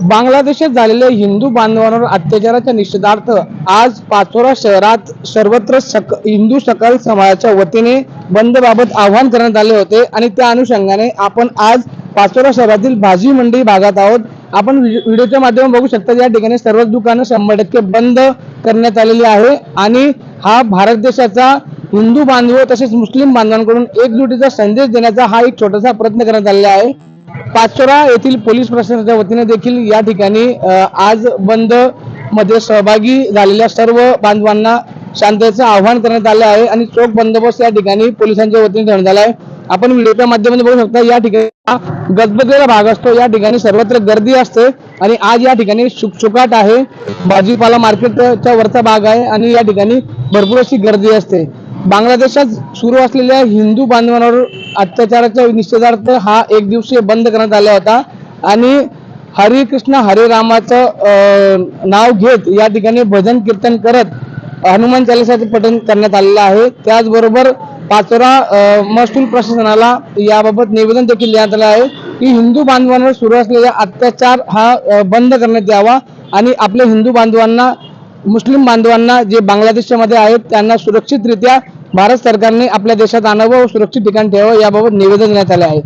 बांगलादेशात झालेल्या हिंदू बांधवांवर अत्याचाराच्या निषेधार्थ आज पाचोरा शहरात सर्वत्र सक हिंदू सकल समाजाच्या वतीने बंदबाबत आवाहन करण्यात आले होते आणि त्या अनुषंगाने आपण आज पाचोरा शहरातील भाजी मंडी भागात आहोत. आपण व्हिडिओच्या माध्यमातून बघू शकता या ठिकाणी सर्वच दुकानं शंभर टक्के बंद करण्यात आलेली आहे आणि हा भारत देशाचा हिंदू बांधव तसेच मुस्लिम बांधवांकडून एकजुटीचा संदेश देण्याचा हा एक छोटासा प्रयत्न करण्यात आलेला आहे. पाचोरा येथील पोलीस प्रशासनाच्या वतीने देखील या ठिकाणी आज बंदमध्ये सहभागी झालेल्या सर्व बांधवांना शांततेचं आवाहन करण्यात आलं आहे आणि चोख बंदोबस्त या ठिकाणी पोलिसांच्या वतीने ठेवण्यात आला आहे. आपण व्हिडिओच्या माध्यमातून बघू शकता या ठिकाणी हा गजबजलेला भाग असतो. या ठिकाणी सर्वत्र गर्दी असते आणि आज या ठिकाणी शुकशुकाट आहे. भाजीपाला मार्केटच्या वरचा भाग आहे आणि या ठिकाणी भरपूर अशी गर्दी असते. बांगलादेशात सुरू असलेल्या हिंदू बांधवांवर अत्याचाराच्या निषेधार्थ हा एक दिवसीय बंद करण्यात आला होता. आणि हरे कृष्ण हरे रामाचं नाव घेत या ठिकाणी भजन कीर्तन करत हनुमान चालिसाचं पठण करण्यात आलेलं आहे. त्याचबरोबर पाचोरा महसूल प्रशासनाला याबाबत निवेदन देखील देण्यात आलं आहे की हिंदू बांधवांवर सुरू असलेला अत्याचार हा बंद करण्यात यावा आणि आपल्या हिंदू बांधवांना मुस्लिम बांधवांना जे बांगलादेशच्या मध्ये आहेत त्यांना सुरक्षितरित्या भारत सरकारने आपल्या देशात आणावं व सुरक्षित ठिकाणी ठेवावं याबाबत निवेदन देण्यात आले आहे.